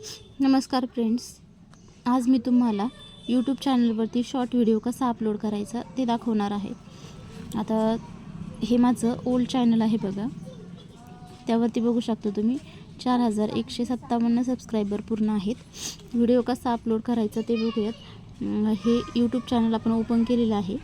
नमस्कार फ्रेंड्स. आज मी तुम्हाला यूट्यूब चॅनलवरती शॉर्ट व्हिडिओ कसा अपलोड करायचा ते दाखवणार आहे. आता हे माझं ओल्ड चॅनल आहे बघा. त्यावरती बघू शकता तुम्ही चार हजार एकशे सत्तावन्न सबस्क्रायबर पूर्ण आहेत. व्हिडिओ कसा अपलोड करायचा ते बघूयात. हे यूट्यूब चॅनल आपण ओपन केलेलं आहे.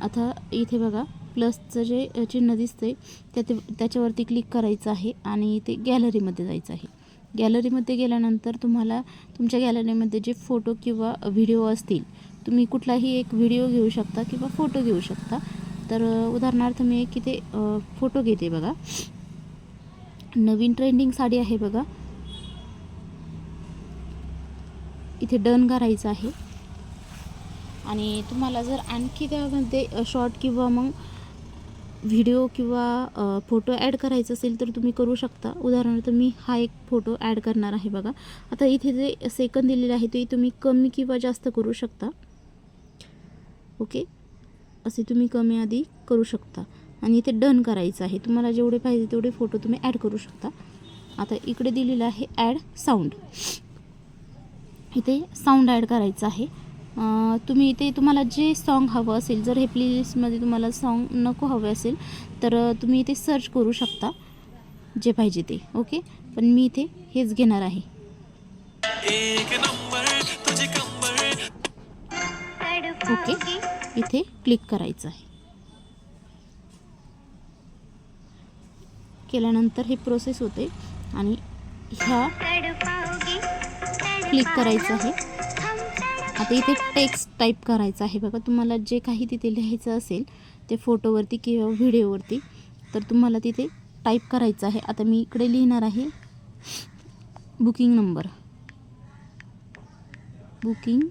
आता इथे बघा प्लसचं जे चिन्ह चिन्ह दिसतंय त्या ते त्याच्यावरती क्लिक करायचं आहे आणि ते गॅलरीमध्ये जायचं आहे. गॅलरीमध्ये गेल्यानंतर तुम्हाला तुमच्या गॅलरीमध्ये जे फोटो किंवा व्हिडिओ असतील तुम्ही कुठलाही एक व्हिडिओ घेऊ शकता किंवा फोटो घेऊ शकता. तर उदाहरणार्थ मी एक इथे फोटो घेते बघा. नवीन ट्रेंडिंग साडी आहे बघा. इथे डन करायचं आहे. आणि तुम्हाला जर आणखी त्यामध्ये शॉर्ट किंवा मग व्हिडिओ किंवा फोटो ॲड करायचा असेल तर तुम्ही करू शकता. उदाहरणार्थ मी हा एक फोटो ॲड करणार आहे बघा. आता इथे जे सेकंद दिलेले आहे ते तुम्ही कमी किंवा जास्त करू शकता. ओके? असे तुम्ही कमी आधी करू शकता. आणि इथे डन करायचं आहे. तुम्हाला जेवढे पाहिजे तेवढे फोटो तुम्ही ॲड करू शकता. आता इकडे दिलेलं आहे ॲड साऊंड इथे साऊंड ॲड करायचं आहे. तुम्ही इथे तुम्हाला जे सॉन्ग हवं असेल जर हे प्लेलिस्टमध्ये तुम्हाला सॉन्ग नको हवे असेल तर तुम्ही इथे सर्च करू शकता जे पाहिजे ते ओके पण मी इथे हेच घेणार आहे. ओके इथे क्लिक करायचं आहे. केल्यानंतर हे प्रोसेस होते आणि ह्या क्लिक करायचं आहे. आता इथे टेक्स्ट टाईप करायचं आहे बघा. तुम्हाला जे काही तिथे लिहायचं असेल ते फोटोवरती किंवा व्हिडिओवरती तर तुम्हाला तिथे टाईप करायचं आहे. आता मी इकडे लिहिणार आहे booking number booking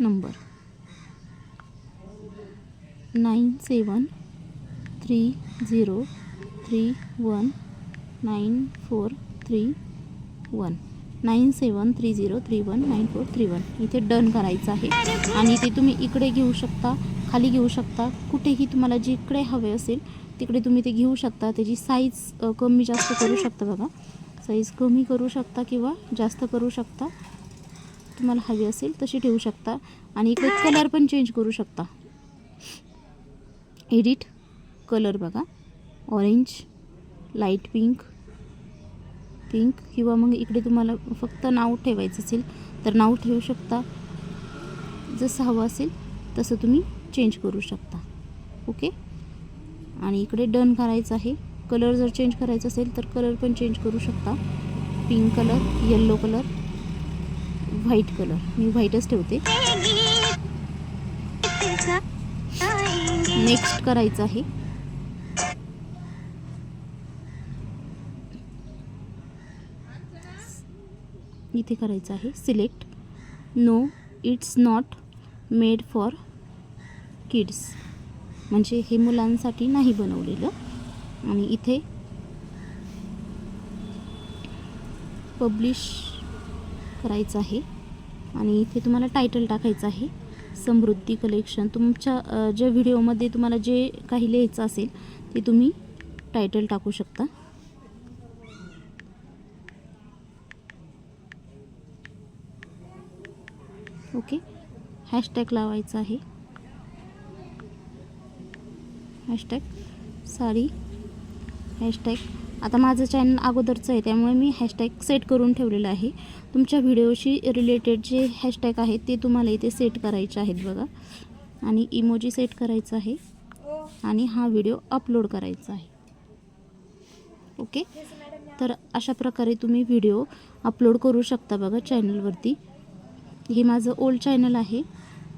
number nine seven three zero three one nine four three one nine seven three zero three one nine four three one. इथे डन करायचं आहे. आणि ते तुम्ही इकडे घेऊ शकता खाली घेऊ शकता. कुठेही तुम्हाला जिकडे हवे असेल तिकडे तुम्ही ते घेऊ शकता. त्याची साईज कमी जास्त करू शकता बघा. साईज कमी करू शकता किंवा जास्त करू शकता. तुम्हाला हवी असेल तशी ठेवू शकता. आणि इकडे कलर पण चेंज करू शकता. एडिट कलर बघा. ऑरेंज लाइट पिंक पिंक किंवा मग इकडे तुम्हाला फक्त नाव ठेवायचं असेल तर नाव ठेवू शकता. जसं हवं असेल तसं तुम्ही चेंज करू शकता. ओके आणि इकडे डन करायचं आहे. कलर जर चेंज करायचा असेल तर कलर पण चेंज करू शकता. Pink colour yellow colour white colour मी व्हाईटच ठेवते. नेक्स्ट करायचं आहे. इथे करायचं आहे. Select no it's not made for kids म्हणजे हे मुलांसाठी नाही बनवलेलं. आणि इथे पब्लिश करायचं आहे. आणि इथे तुम्हाला टायटल टाकायचं आहे. समृद्धी कलेक्शन तुमच्या ज्या व्हिडिओमध्ये तुम्हाला जे काही लिहायचं असेल ते तुम्ही टायटल टाकू शकता. ओके. हॅशटॅग लावायचा आहे. हॅशटॅग. साडी हॅशटॅग. आता माझं चॅनल अगोदरचं आहे त्यामुळे मी हॅशटॅग सेट करून ठेवलेलं आहे. तुमच्या व्हिडिओशी रिलेटेड जे हॅशटॅग आहेत ते तुम्हाला इथे सेट करायचे आहेत बघा. आणि इमोजी सेट करायचं आहे. आणि हा व्हिडिओ अपलोड करायचा आहे. ओके? तर अशा प्रकारे तुम्ही व्हिडिओ अपलोड करू शकता बघा चॅनलवरती. हे माझं ओल्ड चॅनल आहे.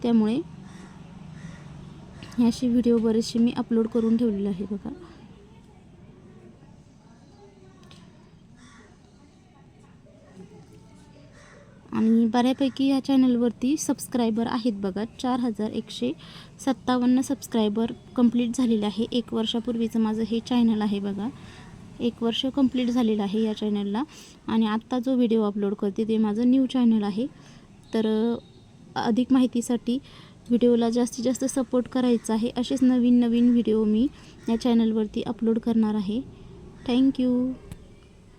त्यामुळे हे असे व्हिडिओ बरेचसे मी अपलोड करून ठेवलेले आहे बघा. आणि बऱ्यापैकी या चॅनलवरती सबस्क्रायबर आहेत बघा. चार हजार एकशे सत्तावन्न सबस्क्रायबर कंप्लीट झालेले आहे. एक वर्षापूर्वीचं माझं हे चॅनल आहे बघा. एक वर्ष कंप्लीट झालेलं आहे या चॅनलला आणि आत्ता जो व्हिडिओ अपलोड करते ते माझं न्यू चॅनल आहे. तर अधिक माहितीसाठी व्हिडिओला जास्तीत जास्त सपोर्ट करायचा आहे असेच नवीन नवीन व्हिडिओ मी या चॅनलवरती अपलोड करणार आहे. थँक्यू